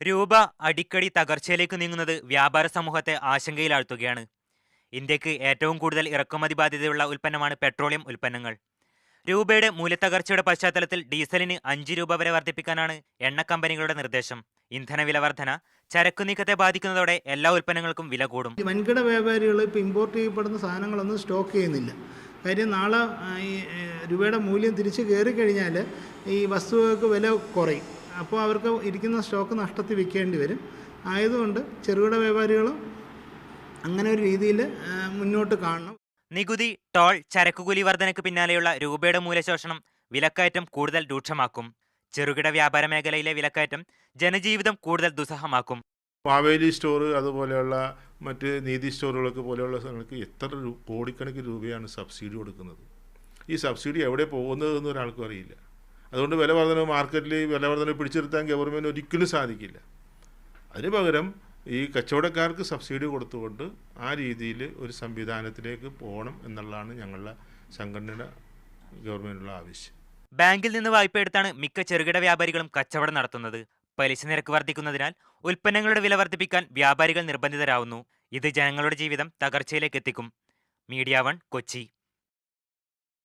രൂപ അടിക്കടി തകർച്ചയിലേക്ക് നീങ്ങുന്നത് വ്യാപാര സമൂഹത്തെ ആശങ്കയിലാഴ്ത്തുകയാണ്. ഇന്ത്യയ്ക്ക് ഏറ്റവും കൂടുതൽ ഇറക്കുമതി ബാധ്യതയുള്ള ഉൽപ്പന്നമാണ് പെട്രോളിയം ഉൽപ്പന്നങ്ങൾ. രൂപയുടെ മൂല്യത്തകർച്ചയുടെ പശ്ചാത്തലത്തിൽ ഡീസലിന് അഞ്ച് രൂപ വരെ വർദ്ധിപ്പിക്കാനാണ് എണ്ണ കമ്പനികളുടെ നിർദ്ദേശം. ഇന്ധന വില വർധന ചരക്കു നീക്കത്തെ ബാധിക്കുന്നതോടെ എല്ലാ ഉൽപ്പന്നങ്ങൾക്കും വില കൂടും. വൻകിട വ്യാപാരികൾ ഇപ്പോൾ ഇമ്പോർട്ട് ചെയ്യപ്പെടുന്ന സാധനങ്ങളൊന്നും സ്റ്റോക്ക് ചെയ്യുന്നില്ല. കാര്യം നാളെ ഈ രൂപയുടെ മൂല്യം തിരിച്ചു കയറി കഴിഞ്ഞാൽ ഈ വസ്തുവകൾക്ക് വില കുറയും. അപ്പോൾ അവർക്ക് ഇരിക്കുന്ന സ്റ്റോക്ക് നഷ്ടത്തിൽ വിൽക്കേണ്ടി വരും. ആയതുകൊണ്ട് ചെറുകിട വ്യാപാരികളും അങ്ങനെ ഒരു രീതിയിൽ മുന്നോട്ട് കാണണം. നികുതി ടോൾ ചരക്കുകൂലി വർധനയ്ക്ക് പിന്നാലെയുള്ള രൂപയുടെ മൂലശോഷണം വിലക്കയറ്റം കൂടുതൽ രൂക്ഷമാക്കും. ചെറുകിട വ്യാപാര മേഖലയിലെ വിലക്കയറ്റം ജനജീവിതം കൂടുതൽ ദുസ്സഹമാക്കും. പാവേലി സ്റ്റോർ അതുപോലെയുള്ള മറ്റ് നീതി സ്റ്റോറുകളൊക്കെ പോലെയുള്ള സ്ഥലങ്ങൾക്ക് എത്ര കോടിക്കണക്കിന് രൂപയാണ് സബ്സിഡി കൊടുക്കുന്നത്. ഈ സബ്സിഡി എവിടെ പോകുന്നതെന്ന് ഒരാൾക്കും അറിയില്ല. അതുകൊണ്ട് വില വർധന മാർക്കറ്റിൽ വില വർധന പിടിച്ചിരുത്താൻ ഗവൺമെന്റ് ഒരിക്കലും സാധിക്കില്ല. അതിന് പകരം ഈ കച്ചവടക്കാർക്ക് സബ്സിഡി കൊടുത്തുകൊണ്ട് ആ രീതിയിൽ ഒരു സംവിധാനത്തിലേക്ക് പോകണം എന്നുള്ളതാണ് ഞങ്ങളുടെ സംഘടനയുടെ ഗവൺമെന്റിനുള്ള ആവശ്യം. ബാങ്കിൽ നിന്ന് വായ്പ എടുത്താണ് മിക്ക ചെറുകിട വ്യാപാരികളും കച്ചവടം നടത്തുന്നത്. പലിശ നിരക്ക് വർദ്ധിക്കുന്നതിനാൽ ഉൽപ്പന്നങ്ങളുടെ വില വർദ്ധിപ്പിക്കാൻ വ്യാപാരികൾ നിർബന്ധിതരാവുന്നു. ഇത് ജനങ്ങളുടെ ജീവിതം തകർച്ചയിലേക്ക് എത്തിക്കും. Media one Kochi.